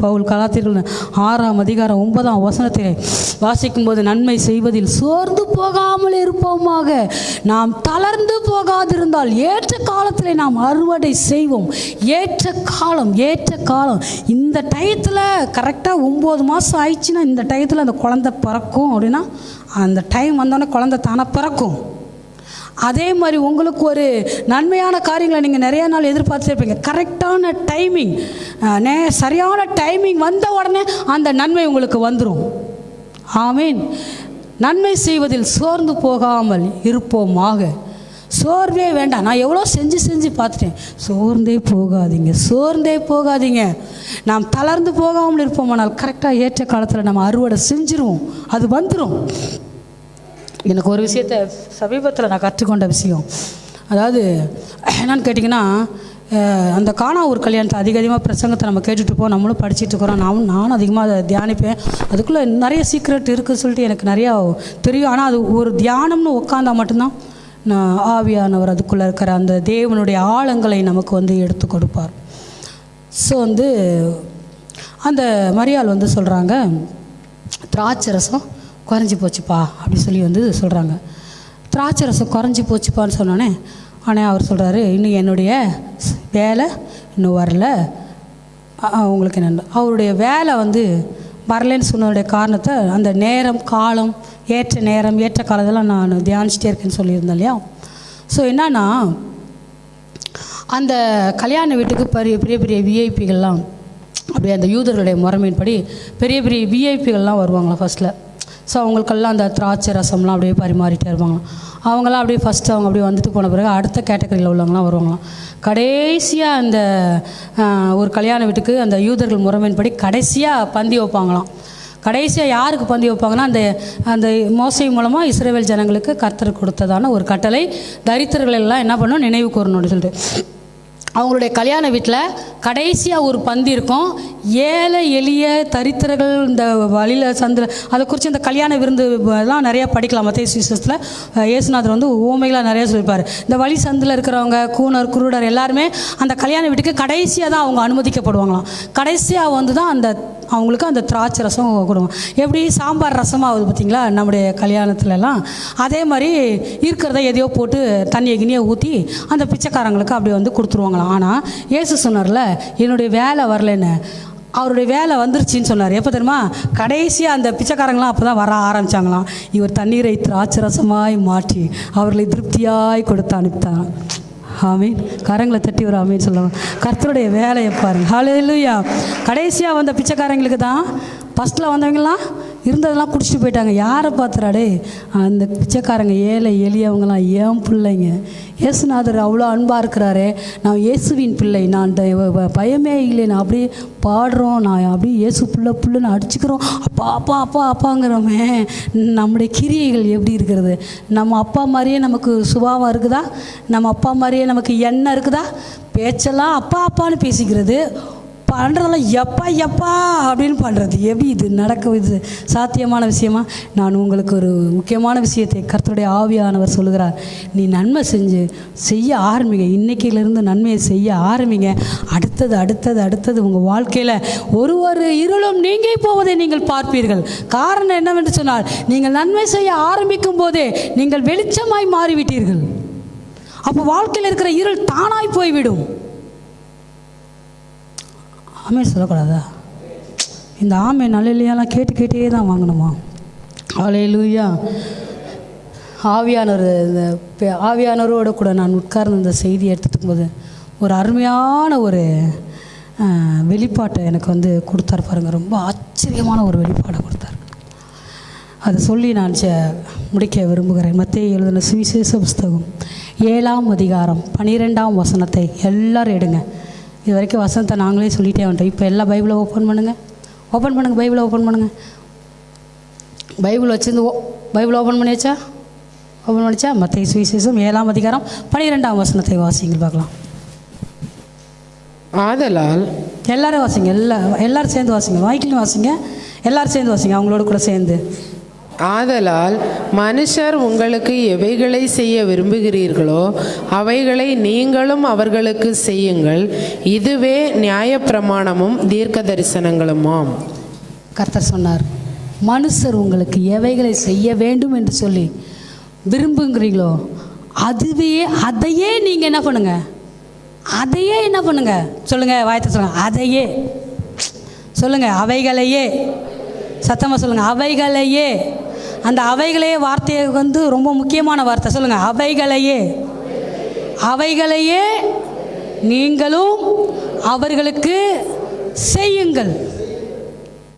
பவுல் கலாத்திர்கள் ஆறாம் அதிகாரம் ஒன்பதாம் வசனத்தை வாசிக்கும்போது நன்மை செய்வதில் சோர்ந்து போகாமல் இருப்போமாக. நாம் தளர்ந்து போகாதிருந்தால் ஏற்ற காலத்தில் நாம் அறுவடை செய்வோம். ஏற்ற காலம் ஏற்ற காலம். இந்த டயத்தில் கரெக்டாக ஒம்பது மாதம் ஆயிடுச்சுன்னா இந்த டயத்தில் அந்த குழந்தை பிறக்கும் அப்படின்னா அந்த டைம் வந்தோடனே குழந்தை தானே பிறக்கும். அதே மாதிரி உங்களுக்கு ஒரு நன்மையான காரியங்களை நீங்கள் நிறைய நாள் எதிர்பார்த்துருப்பீங்க. கரெக்டான டைமிங் நே சரியான டைமிங் வந்த உடனே அந்த நன்மை உங்களுக்கு வந்துடும் ஆமீன். நன்மை செய்வதில் சோர்ந்து போகாமல் இருப்போமாக. சோர்வே வேண்டாம். நான் எவ்வளோ செஞ்சு செஞ்சு பார்த்துட்டேன். சோர்ந்தே போகாதீங்க. சோர்ந்தே போகாதீங்க. நாம் தளர்ந்து போகாமல் இருப்போமானால் கரெக்டாக ஏற்ற காலத்தில் நம்ம அறுவடை செஞ்சிருவோம். அது வந்துடும் எனக்கு ஒரு விஷயத்த சமீபத்தில் நான் கற்றுக்கொண்ட விஷயம். அதாவது என்னன்னு கேட்டிங்கன்னா அந்த காணா ஒரு கல்யாணத்தை அதிக அதிகமாக பிரசங்கத்தை நம்ம கேட்டுட்டு இருப்போம் நம்மளும் படிச்சுட்டு இருக்கிறோம். நானும் நானும் அதிகமாக அதை தியானிப்பேன். அதுக்குள்ளே நிறைய சீக்ரெட் இருக்குதுன்னு சொல்லிட்டு எனக்கு நிறையா தெரியும். ஆனால் அது ஒரு தியானம்னு உட்காந்தா மட்டும்தான் நான் ஆவியானவர் அதுக்குள்ளே இருக்கிற அந்த தேவனுடைய ஆழங்களை நமக்கு வந்து எடுத்து கொடுப்பார். ஸோ வந்து அந்த மரியாள் வந்து சொல்கிறாங்க திராட்சை ரசம் குறைஞ்சி போச்சுப்பா அப்படி சொல்லி வந்து சொல்கிறாங்க திராட்சை ரசம் குறைஞ்சி போச்சுப்பான்னு சொன்னோன்னே ஆனால் அவர் சொல்கிறாரு இன்னும் என்னுடைய வேலை இன்னும் வரல. உங்களுக்கு என்ன அவருடைய வேலை வந்து வரலன்னு சொன்னதுடைய காரணத்தை அந்த நேரம் காலம் ஏற்ற நேரம் ஏற்ற காலத்தெல்லாம் நான் தியானிச்சிட்டே இருக்கேன்னு சொல்லியிருந்தேன் இல்லையா? ஸோ என்னன்னா அந்த கல்யாண வீட்டுக்கு பெரிய பெரிய பெரிய விஐபிகள்லாம் அப்படியே அந்த யூதர்களுடைய முறைமையின்படி பெரிய பெரிய விஐபிகள்லாம் வருவாங்களா ஃபஸ்ட்டில் ஸோ அவங்களுக்கெல்லாம் அந்த திராட்சை ரசம்லாம் அப்படியே பரிமாறிட்டே இருப்பாங்களாம் அவங்களாம் அப்படியே ஃபஸ்ட்டு அவங்க அப்படியே வந்துட்டு போன பிறகு அடுத்த கேட்டகரியில் உள்ளவங்களாம் வருவாங்களாம். கடைசியாக அந்த ஒரு கல்யாண வீட்டுக்கு அந்த யூதர்கள் முறைமையின்படி கடைசியாக பந்தி வைப்பாங்களாம். கடைசியாக யாருக்கு பந்தி வைப்பாங்கன்னா அந்த அந்த மோசை மூலமாக இஸ்ரேவேல் ஜனங்களுக்கு கர்த்தர் கொடுத்ததான ஒரு கட்டளை. தரித்திரர்கள் எல்லாம் என்ன பண்ணணும் நினைவு கூறணும்னு சொல்லிட்டு. அவங்களுடைய கல்யாண வீட்டில் கடைசியாக ஒரு பந்தி இருக்கும். ஏழை எளிய தரித்திரர்கள் இந்த வழியில் சந்திர அதை குறித்து இந்த கல்யாண விருந்து எல்லாம் நிறையா படிக்கலாம். மத்திய சுவிசேஷத்தில் இயேசுநாதர் வந்து ஓமைகளாக நிறையா சொல்லியிருப்பார் இந்த வழி சந்தில் இருக்கிறவங்க கூனர் குருடர் எல்லாருமே அந்த கல்யாண வீட்டுக்கு கடைசியாக தான் அவங்க அனுமதிக்கப்படுவாங்களாம். கடைசியாக வந்து தான் அந்த அவங்களுக்கு அந்த திராட்சை ரசம் கொடுக்கும் எப்படி சாம்பார் ரசம் ஆகுது பார்த்தீங்களா? நம்முடைய கல்யாணத்துலலாம். அதே மாதிரி இருக்கிறத எதையோ போட்டு தண்ணியை கிண்ணியை ஊற்றி அந்த பிச்சைக்காரங்களுக்கு அப்படி வந்து கொடுத்துருவாங்களாம். ஆனால் இயேசு சொன்னார்ல என்னுடைய வேலை வரலன்னு. அவருடைய வேலை வந்துருச்சுன்னு சொன்னார். எப்போ தெரியுமா? கடைசியாக அந்த பிச்சைக்காரங்களாம் அப்போ தான் வர ஆரம்பிச்சாங்களாம். இவர் தண்ணீரை திராட்சை ரசமாய் மாற்றி அவர்களை திருப்தியாய் கொடுத்து அனுப்பித்தான் ஆமீன். கரங்களை தட்டி ஒரு ஆமீன் சொல்லுவாங்க கர்த்தருடைய வேலையை பாருங்கள் ஹலோ இல்லையா கடைசியாக வந்த பிச்சைக்காரங்களுக்கு தான் ஃபஸ்ட்டில் வந்தவங்களாம் இருந்ததெல்லாம் குடிச்சிட்டு போயிட்டாங்க. யாரை பார்த்துறாடே அந்த பிச்சைக்காரங்க ஏழை எளியவங்களாம் ஏன் பிள்ளைங்க? இயேசுநாதர் அவ்வளோ அன்பாக இருக்கிறாரே. நான் இயேசுவின் பிள்ளை. நான் பயமே இல்லை நான் அப்படியே பாடுறோம். நான் அப்படியே இயேசு பிள்ளை பிள்ளைன்னு அடிச்சுக்கிறோம். அப்பா அப்பா அப்பா அப்பாங்கிறோமே. நம்முடைய கிரியைகள் எப்படி இருக்கிறது? நம்ம அப்பா மாதிரியே நமக்கு சுபாவம் இருக்குதா? நம்ம அப்பா மாதிரியே நமக்கு எண்ணம் இருக்குதா? பேச்செல்லாம் அப்பா அப்பான்னு பேசிக்கிறது. பண்ணுறதெல்லாம் எப்பா எப்பா அப்படின்னு பண்ணுறது எப்படி இது நடக்க இது சாத்தியமான விஷயமா? நான் உங்களுக்கு ஒரு முக்கியமான விஷயத்தை கர்த்தருடைய ஆவியானவர் சொல்லுகிறார். நீ நன்மை செஞ்சு செய்ய ஆரம்பிங்க. இன்னைக்கிலிருந்து நன்மையை செய்ய ஆரம்பிங்க. அடுத்தது அடுத்தது அடுத்தது உங்கள் வாழ்க்கையில் ஒரு ஒரு இருளும் நீங்கி போவதை நீங்கள் பார்ப்பீர்கள். காரணம் என்னவென்று சொன்னால் நீங்கள் நன்மை செய்ய ஆரம்பிக்கும் போதே நீங்கள் வெளிச்சமாய் மாறிவிட்டீர்கள். அப்போ வாழ்க்கையில் இருக்கிற இருள் தானாய் போய்விடும். ஆமே சொல்லக்கூடாதா? இந்த ஆமை நல்லையிலையெல்லாம் கேட்டு கேட்டே தான் வாங்கணுமா? ஆலையிலூயா ஆவியானவர் இந்த ஆவியானவரோட கூட நான் உட்கார்ந்து இந்த செய்தி எடுத்துக்கும் போது ஒரு அருமையான ஒரு வெளிப்பாட்டை எனக்கு வந்து கொடுத்தாரு பாருங்கள் ரொம்ப ஆச்சரியமான ஒரு வெளிப்பாடை கொடுத்தாரு. அதை சொல்லி நான் ச முடிக்க விரும்புகிறேன். மத்திய எழுதின சுவிசேஷ புஸ்தகம் ஏழாம் அதிகாரம் பனிரெண்டாம் வசனத்தை எல்லோரும் எடுங்க. இது வரைக்கும் வசனத்தை நாங்களே சொல்லிட்டே வந்துட்டோம். இப்போ எல்லா பைபிளை ஓப்பன் பண்ணுங்கள் ஓப்பன் பண்ணுங்கள் பைபிளை ஓப்பன் பண்ணுங்கள் பைபிள் வச்சிருந்து ஓ பைபிள் ஓப்பன் பண்ணியாச்சா? ஓப்பன் பண்ணிச்சா மத்திய சுவிசேஷம் ஏழாம் அதிகாரம் பனிரெண்டாம் வசனத்தை வாசிங்கள் பார்க்கலாம். ஆதலால் எல்லாரும் வாசிங்க எல்லா எல்லாரும் சேர்ந்து வாசிங்க வாய்க்கிலையும் வாசிங்க எல்லாரும் சேர்ந்து வாசிங்க அவங்களோட கூட சேர்ந்து. ஆதலால் மனுஷர் உங்களுக்கு எவைகளை செய்ய விரும்புகிறீர்களோ அவைகளை நீங்களும் அவர்களுக்கு செய்யுங்கள். இதுவே நியாயப்பிரமாணமும் தீர்க்க தரிசனங்களுமாம் கர்த்தர் சொன்னார் மனுஷர் உங்களுக்கு எவைகளை செய்ய வேண்டும் என்று சொல்லி விரும்புங்கிறீங்களோ அதுவே அதையே நீங்கள் என்ன பண்ணுங்க? அதையே என்ன பண்ணுங்க? சொல்லுங்க வாயத்தை சொல்லுங்க அதையே. சொல்லுங்க அவைகளையே. சத்தமாக சொல்லுங்க அவைகளையே. அந்த அவைகளையே வார்த்தையை வந்து ரொம்ப முக்கியமான வார்த்தை. சொல்லுங்க. அவைகளையே. அவைகளையே நீங்களும் அவர்களுக்கு செய்யுங்கள்.